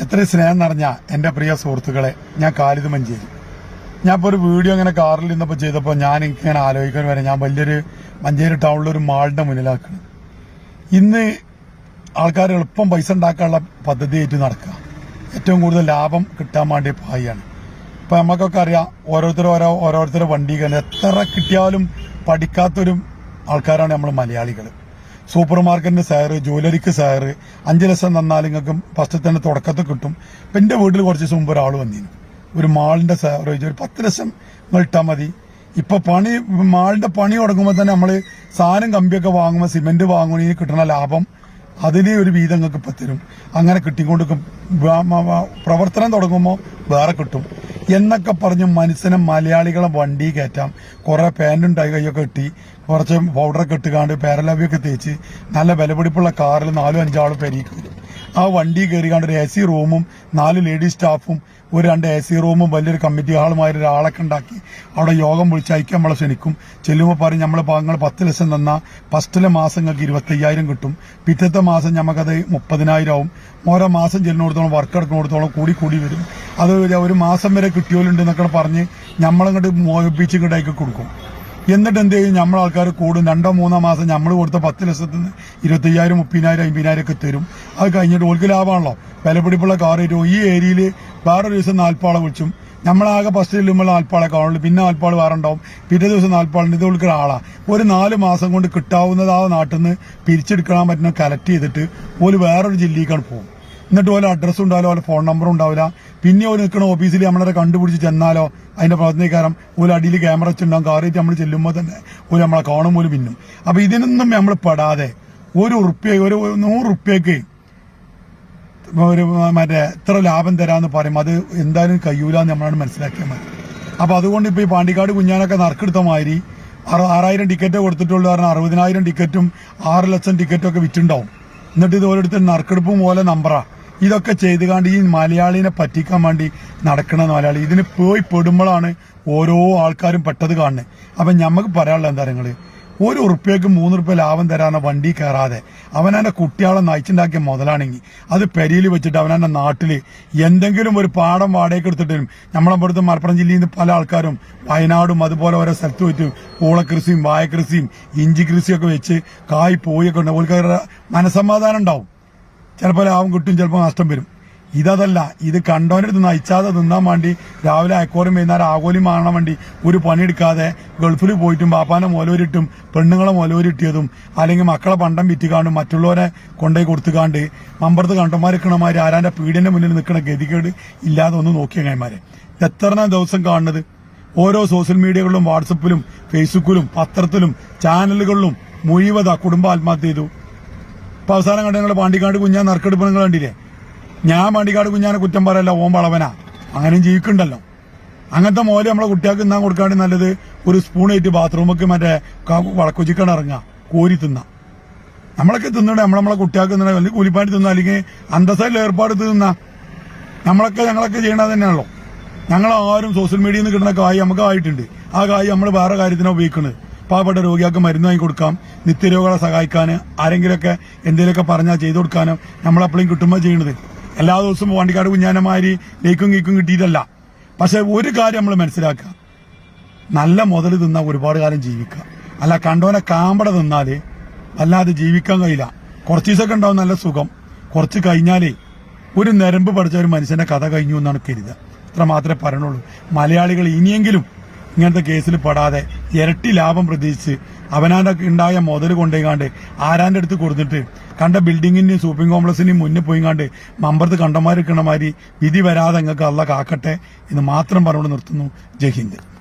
എത്ര സ്നേഹം നിറഞ്ഞ എന്റെ പ്രിയ സുഹൃത്തുക്കളെ ഞാൻ കാലിത് മഞ്ചേരി. ഞാൻ ഇപ്പോൾ ഒരു വീഡിയോ ഇങ്ങനെ കാറിൽ നിന്നപ്പോൾ ചെയ്തപ്പോൾ ഞാൻ ഇങ്ങനെ ആലോചിക്കാൻ വരെ ഞാൻ വലിയൊരു മഞ്ചേരി ടൗണിലൊരു മാളിന്റെ മുന്നിലാക്കണം. ഇന്ന് ആൾക്കാർ എളുപ്പം പൈസ ഉണ്ടാക്കാനുള്ള പദ്ധതിയായിട്ട് നടക്കുക. ഏറ്റവും കൂടുതൽ ലാഭം കിട്ടാൻ വേണ്ടി പായാണ് ഇപ്പൊ നമുക്കൊക്കെ അറിയാം ഓരോരുത്തരും ഓരോ ഓരോരുത്തരുടെ വണ്ടി എത്ര കിട്ടിയാലും പഠിക്കാത്തൊരു ആൾക്കാരാണ് നമ്മൾ മലയാളികൾ സൂപ്പർ മാർക്കറ്റിന് സാറ് ജ്വല്ലറിക്ക് സാറ് അഞ്ച് ലക്ഷം തന്നാൽ നിങ്ങൾക്ക് ഫസ്റ്റ് തന്നെ തുടക്കത്തിൽ കിട്ടും. ഇപ്പൊ എന്റെ വീട്ടിൽ കുറച്ച് ദിവസം മുമ്പ് ഒരാൾ വന്നിരുന്നു ഒരു മാളിന്റെ സാറ് ഒരു പത്ത് ലക്ഷം നിങ്ങൾ ഇട്ടാൽ മതി. ഇപ്പൊ പണി മാളിന്റെ പണി തുടങ്ങുമ്പോൾ തന്നെ നമ്മൾ സാധനം കമ്പിയൊക്കെ വാങ്ങുമ്പോൾ സിമെന്റ് വാങ്ങുന്നതിന് കിട്ടുന്ന ലാഭം അതിന് ഒരു വീതം നിങ്ങൾക്ക് ഇപ്പം തരും. അങ്ങനെ മ- പ്രവർത്തനം തുടങ്ങുമ്പോൾ വേറെ കിട്ടും. എന്നൊക്കെ പറഞ്ഞ് മനുഷ്യനെ മലയാളികളെ വണ്ടി കയറ്റാം. കുറെ പാന്റും ടൈ കൈയൊക്കെ ഇട്ടി കുറച്ച് പൗഡറൊക്കെ ഇട്ടുകാണ്ട് പേരലവ്യൊക്കെ തേച്ച് നല്ല വിലപിടിപ്പുള്ള കാറിൽ നാലും അഞ്ചാളും പെരീക്ക് ആ വണ്ടി കയറി കണ്ട ഒരു എ സി റൂമും നാല് ലേഡി സ്റ്റാഫും ഒരു രണ്ട് എ സി റൂമും വലിയൊരു കമ്മിറ്റി ഹാളുമായി ഒരാളൊക്കെ ഉണ്ടാക്കി. അവിടെ യോഗം വിളിച്ച് അയക്കാൻ നമ്മളെ ക്ഷണിക്കും. ചെല്ലുമ്പോൾ പറയും നമ്മളെ പാങ്ങൾ പത്ത് ലക്ഷം തന്നാൽ ഫസ്റ്റിലെ മാസം നിങ്ങൾക്ക് ഇരുപത്തയ്യായിരം കിട്ടും. പിറ്റത്തെ മാസം നമുക്കത് മുപ്പതിനായിരം ആവും ഓരോ മാസം ചെല്ലിനോടത്തോളം വർക്ക് എടുക്കുന്നിടത്തോളം കൂടി കൂടി വരും. അത് ഒരു മാസം വരെ കിട്ടിയോലുണ്ട് എന്നൊക്കെ പറഞ്ഞ് നമ്മളങ്ങോട്ട് മോഹിപ്പിച്ച് ഇങ്ങോട്ടേക്ക് കൊടുക്കും. എന്നിട്ട് എന്ത് ചെയ്യും നമ്മൾ ആൾക്കാർ കൂടും. രണ്ടോ മൂന്നോ മാസം നമ്മൾ കൊടുത്ത പത്ത് ലക്ഷത്തിൽ നിന്ന് ഇരുപത്തയ്യായിരം മുപ്പതിനായിരം അമ്പതിനായിരം ഒക്കെ തരും. അത് കഴിഞ്ഞിട്ട് ഓൾക്ക് ലാഭമാണല്ലോ വിലപിടിപ്പുള്ള കാർ തരും. ഈ ഏരിയയിൽ വേറൊരു ദിവസം നാൽപ്പാളെ വിളിച്ചും. നമ്മളാകെ ഫസ്റ്റ് ചെല്ലുമ്പോൾ നാൽപ്പാളെ കാണുള്ളൂ. പിന്നെ നാൽപ്പാൾ വേറെ ഉണ്ടാവും. പിറ്റേ ദിവസം നാൽപ്പാളിന് ഇത് ഓൾക്ക് ആളാണ് ഒരു നാല് മാസം കൊണ്ട് കിട്ടാവുന്നത് ആ നാട്ടിൽ നിന്ന് പിരിച്ചെടുക്കാൻ പറ്റുന്ന കലക്ട് ചെയ്തിട്ട് ഒരു വേറൊരു ജില്ലയിലേക്കാണ് പോകും. എന്നിട്ട് ഓരോ അഡ്രസ്സ് ഉണ്ടാവില്ല ഓരോ ഫോൺ നമ്പർ ഉണ്ടാവില്ല. പിന്നെ ഒരു നിൽക്കുന്ന ഓഫീസിൽ നമ്മളെ കണ്ടുപിടിച്ച് ചെന്നാലോ അതിന്റെ പ്രവർത്തനക്കാരം ഒരു അടിയിൽ ക്യാമറ വെച്ചിട്ടുണ്ടാവും കാറിയിട്ട് നമ്മൾ ചെല്ലുമ്പോൾ തന്നെ ഒരു നമ്മളെ കാണും പോലും പിന്നും അപ്പൊ ഇതിനൊന്നും നമ്മൾ പെടാതെ ഒരു ഉറുപ്പ്യ ഒരു നൂറ് ഉറുപ്പ്യക്ക് ഒരു മറ്റേ എത്ര ലാഭം തരാന്ന് പറയും അത് എന്തായാലും കഴിയൂലെന്ന് നമ്മളാണ് മനസ്സിലാക്കിയാൽ മതി. അപ്പൊ അതുകൊണ്ട് ഇപ്പൊ ഈ പാണ്ടിക്കാട് കുഞ്ഞാനൊക്കെ നറുക്കെടുത്ത മാതിരി ആറായിരം ടിക്കറ്റ് കൊടുത്തിട്ടുള്ളൂ കാരണം അറുപതിനായിരം ടിക്കറ്റും ആറ് ലക്ഷം ടിക്കറ്റും ഒക്കെ വിറ്റുണ്ടാവും. എന്നിട്ട് ഇത് ഓരോരുത്തർ നറുക്കെടുപ്പും പോലെ നമ്പറാ ഇതൊക്കെ ചെയ്ത് കണ്ട് ഈ മലയാളിനെ പറ്റിക്കാൻ വേണ്ടി നടക്കണ മലയാളി. ഇതിന് പോയി പെടുമ്പോഴാണ് ഓരോ ആൾക്കാരും പെട്ടത് കാണുന്നത്. അപ്പൊ ഞമ്മക്ക് പറയാനുള്ള എന്താ നിങ്ങൾ? ഒരു ഉറുപ്പ്യക്ക് മൂന്ന് ഉറുപ്പ്യ ലാഭം തരാന്ന വണ്ടി കയറാതെ. അവനെ കുട്ടികളെ നയിച്ചുണ്ടാക്കിയ മുതലാണെങ്കിൽ അത് പെരിയിൽ വെച്ചിട്ട് അവനെ നാട്ടിൽ എന്തെങ്കിലും ഒരു പാടം വാടകയ്ക്ക് എടുത്തിട്ടും നമ്മളെ ഇവിടുത്തെ മലപ്പുറം ജില്ലയിൽ നിന്ന് പല ആൾക്കാരും വയനാടും അതുപോലെ ഓരോ സ്ഥലത്ത് വെച്ച് പൂളക്കൃഷിയും വായക്കൃഷിയും ഇഞ്ചി കൃഷിയൊക്കെ വെച്ച് കായ് പോയൊക്കെ ഉണ്ട്. അവരുടെ മനസമാധാനം ഉണ്ടാവും. ചിലപ്പോൾ ലാഭം കിട്ടും ചിലപ്പോൾ നഷ്ടം വരും. ഇതല്ല ഇത് കണ്ടോനടുത്ത് നയിച്ചാതെ നിന്നാൻ വേണ്ടി രാവിലെ അയക്കോറും വൈകുന്നേരം ആകോലിയും വാങ്ങാൻ വേണ്ടി ഒരു പണിയെടുക്കാതെ ഗൾഫിൽ പോയിട്ടും പാപ്പാനെ മുലോരിട്ടും പെണ്ണുങ്ങളെ മുലോരിട്ടിയതും അല്ലെങ്കിൽ മക്കളെ പണ്ടം വിറ്റുകാണ്ടും മറ്റുള്ളവരെ കൊണ്ടുപോയി കൊടുത്തുകാണ്ട് മമ്പറത്ത് കണ്ടന്മാരിക്കണമാര് ആരാന്റെ പീഡിന്റെ മുന്നിൽ നിൽക്കുന്ന ഗതികേട് ഇല്ലാതെ ഒന്ന് നോക്കിയ കൈമാരെ എത്ര ദിവസം കാണുന്നത്? ഓരോ സോഷ്യൽ മീഡിയകളിലും വാട്സപ്പിലും ഫേസ്ബുക്കിലും പത്രത്തിലും ചാനലുകളിലും മുഴുവതാ കുടുംബ ആത്മഹത്യ ചെയ്തു. ഇപ്പൊ അവസാനം കണ്ട ഞങ്ങൾ പാണ്ടിക്കാട് കുഞ്ഞാൻ നറുക്കെടുപ്പ് നിങ്ങൾ കണ്ടില്ലേ? ഞാൻ പാണ്ടിക്കാട് കുഞ്ഞാനെ കുറ്റം പറയല്ല ഓം വളവനാ. അങ്ങനെയും ജീവിക്കണ്ടല്ലോ. അങ്ങനത്തെ മോലെ നമ്മളെ കുട്ടികൾക്ക് ഇന്നാ കൊടുക്കാണ്ട് നല്ലത് ഒരു സ്പൂൺ ആയിട്ട് ബാത്റൂമൊക്കെ മറ്റേ വളക്കൊച്ചിക്കണ ഇറങ്ങുക കോരി തിന്ന. നമ്മളൊക്കെ തിന്നണേ നമ്മൾ നമ്മളെ കുട്ടികൾക്ക് തിന്നണേ അല്ലെങ്കിൽ കൂലിപ്പാണ്ടി തിന്ന അല്ലെങ്കിൽ അന്തസ്സായിട്ട് ഏർപ്പാട് തിന്ന. നമ്മളൊക്കെ ഞങ്ങളൊക്കെ ചെയ്യണത് തന്നെയാണല്ലോ. ഞങ്ങൾ ആരും സോഷ്യൽ മീഡിയയിൽ നിന്ന് കിട്ടുന്ന കായ് നമുക്ക് ആയിട്ടുണ്ട്. ആ കായ് നമ്മൾ വേറെ കാര്യത്തിനാണ് ഉപയോഗിക്കുന്നത് പാവപ്പെട്ട രോഗികൾക്ക് മരുന്ന് വാങ്ങി കൊടുക്കാം. നിത്യരോഗികളെ സഹായിക്കാൻ ആരെങ്കിലുമൊക്കെ എന്തെങ്കിലുമൊക്കെ പറഞ്ഞാൽ ചെയ്തു കൊടുക്കാനും നമ്മളെപ്പോഴും കിട്ടുമ്പോൾ ചെയ്യണത് എല്ലാ ദിവസവും വണ്ടിക്കാട് കുഞ്ഞാനമാരി ലേക്കും കീക്കും കിട്ടിയിട്ടല്ല പക്ഷെ ഒരു കാര്യം നമ്മൾ മനസ്സിലാക്കുക. നല്ല മുതൽ തിന്നാൽ ഒരുപാട് കാലം ജീവിക്കുക. അല്ല കണ്ടോനെ കാമ്പട തിന്നാൽ അല്ലാതെ ജീവിക്കാൻ കഴിയില്ല. കുറച്ച് ദിവസമൊക്കെ ഉണ്ടാവും നല്ല സുഖം. കുറച്ച് കഴിഞ്ഞാലേ ഒരു നരമ്പ് പഠിച്ച ഒരു മനുഷ്യന്റെ കഥ കഴിഞ്ഞു എന്നാണ് കരുതുക. അത്ര മാത്രമേ പറയണുള്ളൂ മലയാളികൾ ഇനിയെങ്കിലും ഇങ്ങനത്തെ കേസിൽ പെടാതെ ഇരട്ടി ലാഭം പ്രതീക്ഷിച്ച് അവനാന്റെ ഉണ്ടായ മുതൽ കൊണ്ടുപോയിക്കാണ്ട് ആരാന്റെ അടുത്ത് കൊടുത്തിട്ട് കണ്ട ബിൽഡിങ്ങിന്റെയും ഷോപ്പിംഗ് കോംപ്ലക്സിന്റെയും മുന്നിൽ പോയിക്കാണ്ട് മമ്പറത്ത് കണ്ടമാരിക്കണമാതിരി വിധി വരാതെ നിങ്ങൾക്ക് അല്ല കാക്കട്ടെ എന്ന് മാത്രം പറഞ്ഞുകൊണ്ട് നിർത്തുന്നു. ജയ് ഹിന്ദ്.